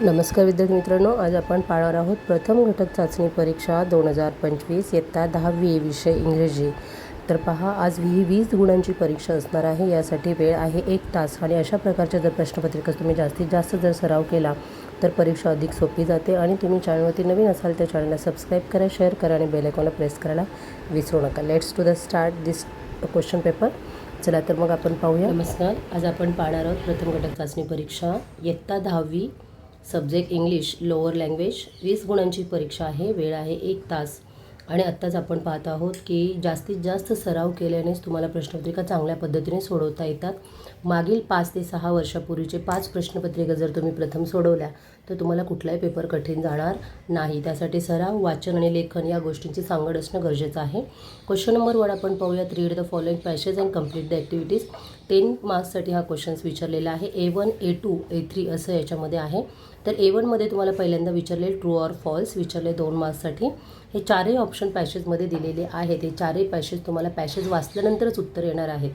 नमस्कार विद्यार्थी मित्रांनो आज आपण पाळणार आहोत प्रथम घटक चाचणी परीक्षा दोन हजार पंचवीस इयत्ता दहावी विषय इंग्रजी. तर पहा आज ही वीस गुणांची परीक्षा असणार आहे यासाठी वेळ आहे एक तास. आणि अशा प्रकारच्या जर प्रश्नपत्रिका तुम्ही जास्तीत जास्त जर सराव केला तर परीक्षा अधिक सोपी जाते. आणि तुम्ही चॅनलवरती नवीन असाल तर चॅनलला सबस्क्राईब करा शेअर करा आणि बेलायकॉनला प्रेस करायला विसरू नका. Let's to the start this question paper चला तर मग आपण पाहूया. नमस्कार आज आपण पाहणार आहोत प्रथम घटक चाचणी परीक्षा इयत्ता दहावी सब्जेक्ट इंग्लिश लोअर लँग्वेज वीस गुणांची परीक्षा आहे वेळ आहे एक तास. आणि आत्ताच आपण पाहत आहोत की जास्तीत जास्त सराव केल्यानेच तुम्हाला प्रश्नपत्रिका चांगल्या पद्धतीने सोडवता येतात. मागील पाच ते सहा वर्षापूर्वीचे पाच प्रश्नपत्रिका जर तुम्ही प्रथम सोडवल्या तर तुम्हाला कुठलाही पेपर कठीण जाणार नाही. त्यासाठी सराव वाचन आणि लेखन या गोष्टींची सांगड असणं गरजेचं आहे. क्वेश्चन नंबर वन आपण पाहूयात. Read the following passage and complete the activities ten मार्क्ससाठी हा क्वेश्चन्स विचारलेला आहे. A one A two A three असं याच्यामध्ये आहे. तर ए वनमध्ये तुम्हाला पहिल्यांदा विचारले ट्रू ऑर फॉल्स विचारले दोन मार्क्ससाठी हे चारही ऑप्शन पॅशेजमध्ये दिलेले आहेत. हे चारही पॅशेज तुम्हाला पॅशेज वाचल्यानंतरच उत्तर येणार आहेत.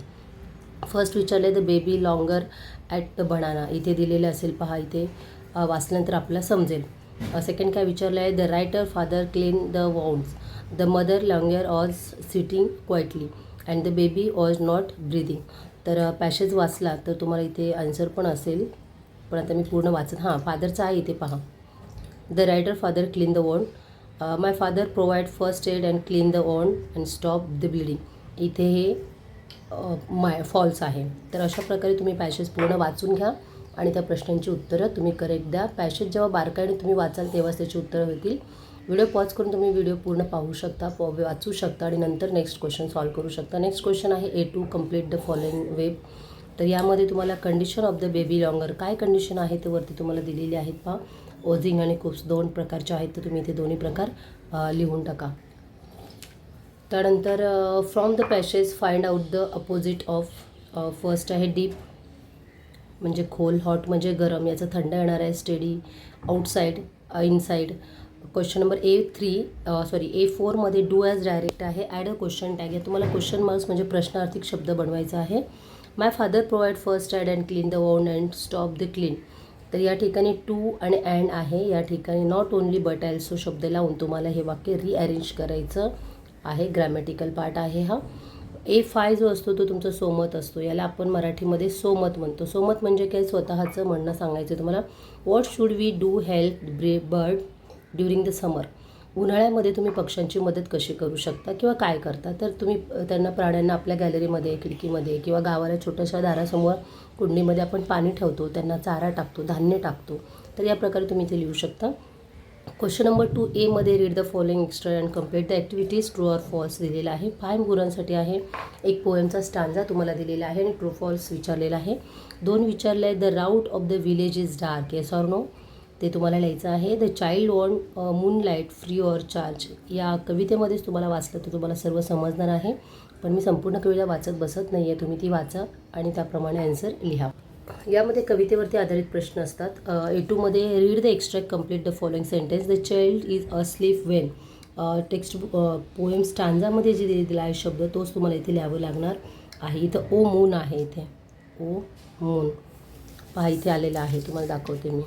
फर्स्ट विचारले the baby longer at the banana इथे दिलेले असेल पहा इथे वाचल्यानंतर आपल्याला समजेल. सेकंड काय विचारलं आहे? The writer father clean the wounds the mother longer was sitting quietly and the baby was not breathing तर पॅसेज वाचला तर तुम्हाला इथे आन्सर पण असेल. पण आता मी पूर्ण वाचत हां फादरचा आहे इथे पहा. The rider father clean the wound my father provide first aid and clean the wound and stop the bleeding इथे हे माय फॉल्स आहे. तर अशा प्रकारे तुम्ही पॅसेज पूर्ण वाचून घ्या आणि त्या प्रश्नांची उत्तरं तुम्ही करेक्ट द्या पॅसेज जेव्हा बारकाईने तुम्ही वाचाल तेव्हाच त्याची उत्तरं होतील. व्हिडिओ पॉज करून तुम्ही व्हिडिओ पूर्ण पाहू शकता वाचू शकता आणि नंतर नेक्स्ट क्वेश्चन सॉल्व करू शकता. नेक्स्ट क्वेश्चन आहे A two complete the following web तर यामध्ये तुम्हाला condition of the baby longer काय कंडिशन आहे ते वरती तुम्हाला दिलेली आहेत पहा. ओझिंग आणि कुप्स दोन प्रकारचे आहेत तर तुम्ही इथे दोन्ही प्रकार लिहून टाका. त्यानंतर from the passage find out the opposite of first आहे डीप म्हणजे खोल हॉट म्हणजे गरम याचं थंड येणार आहे steady outside inside question number A three sorry A फोरमध्ये डू ॲज डायरेक्ट आहे ॲड अ क्वेश्चन टॅग आहे. तुम्हाला क्वेश्चन मार्क्स म्हणजे प्रश्नार्थिक शब्द बनवायचा आहे. My father provide first aid and clean the wound and stop the clean तर या ठिकाणी टू आणि अँड आहे. या ठिकाणी नॉट ओनली बट ॲल्सो शब्द लावून तुम्हाला हे वाक्य रिअरेंज करायचं आहे. ग्रॅमॅटिकल पार्ट आहे हा. ए फाय जो असतो तो तुमचा सोमत असतो. याला आपण मराठीमध्ये सोमत म्हणतो. सोमत म्हणजे काय? स्वतःचं म्हणणं सांगायचं तुम्हाला. What should we do help ब्रे बर्ड ड्युरिंग द समर उन्हाळ्यामध्ये तुम्ही पक्ष्यांची मदत कशी करू शकता किंवा काय करता? तर तुम्ही त्यांना प्राण्यांना आपल्या गॅलरीमध्ये खिडकीमध्ये किंवा गावाला छोट्याशा दारासमोर कुंडीमध्ये आपण पाणी ठेवतो त्यांना चारा टाकतो धान्य टाकतो. तर या प्रकारे तुम्ही ते लिहू शकता. क्वेश्चन नंबर टू एमध्ये read the following extra and complete the activities true or false दिलेला आहे. फायम गुरांसाठी आहे. एक पोएमचा स्टांजा तुम्हाला दिलेला आहे आणि ट्रू फॉल्स विचारलेला आहे. दोन विचारले आहे the route of the village is dark yes or no ते तुम्हाला लिहायचं आहे. The child on moon light free or charge या कवितेमध्येच तुम्हाला वाचलं तर तुम्हाला सर्व समजणार आहे. पण मी संपूर्ण कविता वाचत बसत नाही आहे तुम्ही ती वाचा आणि त्याप्रमाणे आन्सर लिहा. यामध्ये कवितेवरती आधारित प्रश्न असतात. ए टूमध्ये read the extract complete the following sentence the child is asleep when text poem स्टांजामध्ये जे दिलेला आहे शब्द तोच तुम्हाला इथे लिहावं लागणार आहे. इथं ओ मून आहे इथे. ओ मून पहा इथे आलेला आहे. तुम्हाला दाखवते मी.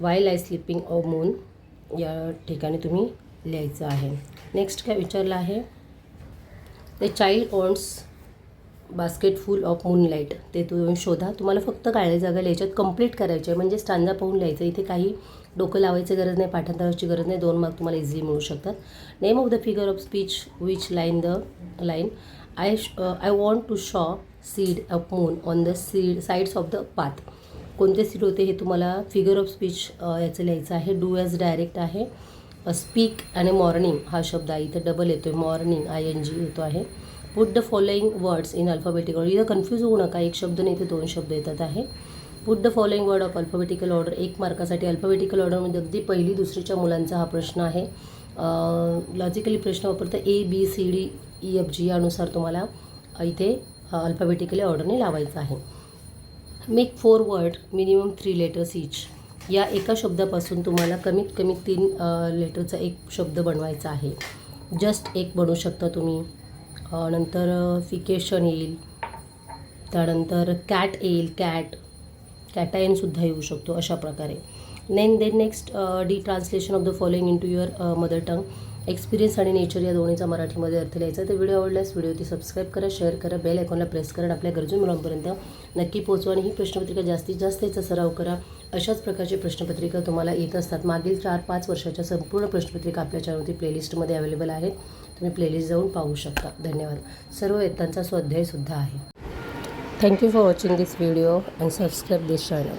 While I sleeping a moon या ठिकाणी तुम्ही लिहायचं आहे. नेक्स्ट काय विचारलं आहे? The child wants basket full of moonlight ते तुम्ही शोधा. तुम्हाला फक्त काळ्या जागा लिहायच्यात कंप्लीट करायचे आहे. म्हणजे स्टांजा पाहून लिहायचं. इथे काही डोकं लावायची गरज नाही पाठांतराची गरज नाही. दोन मार्क तुम्हाला इझिली मिळू शकतात. Name of the figure of speech which line the line I I want to show seed of moon on the seed sides of the path कोणते सीट होते हे तुम्हाला फिगर ऑफ स्पीच याचं लिहायचं आहे. डू ॲज डायरेक्ट आहे. Speak आणि morning हा शब्द आहे. इथे डबल येतो आहे मॉर्निंग आय एन जी येतो आहे. Put the following words in alphabetical इथं कन्फ्यूज होऊ नका. एक शब्द नाही इथे दोन शब्द येतात आहे. Put the following word of alphabetical order एक मार्कासाठी अल्फाबेटिकल ऑर्डरमध्ये अगदी पहिली दुसरीच्या मुलांचा हा प्रश्न आहे. लॉजिकली प्रश्न वापरता A B C D E F G यानुसार तुम्हाला इथे अल्फाबेटिकली ऑर्डरने लावायचं आहे. Make four word minimum three letters each या एका शब्दापासून तुम्हाला कमीत कमी तीन लेटरचा एक शब्द बनवायचा आहे. जस्ट एक बनवू शकता तुम्ही. नंतर फिकेशन येईल. त्यानंतर कॅट येईल कॅट कॅटायनसुद्धा येऊ शकतो अशा प्रकारे. नेन then next the translation of the following into your mother tongue experience आणि नेचर या दोन्हीचा मराठीमध्ये अर्थ लिहायचा तर व्हिडिओ आवडल्यास व्हिडिओती सबस्क्राईब करा शेअर करा बेल आयकॉनला प्रेस करा आणि आपल्या गरजू मुलांपर्यंत नक्की पोहोचवा आणि ही प्रश्नपत्रिका जास्तीत जास्त याचा सराव करा. अशाच प्रकारची प्रश्नपत्रिका तुम्हाला येत असतात. मागील चार पाच वर्षाच्या संपूर्ण प्रश्नपत्रिका आपल्या चॅनलवरती प्लेलिस्टमध्ये अवेलेबल आहेत. तुम्ही प्लेलिस्ट जाऊन पाहू शकता. धन्यवाद. सर्व येतांचा स्वाध्यायसुद्धा आहे. Thank you for watching this video and subscribe this channel.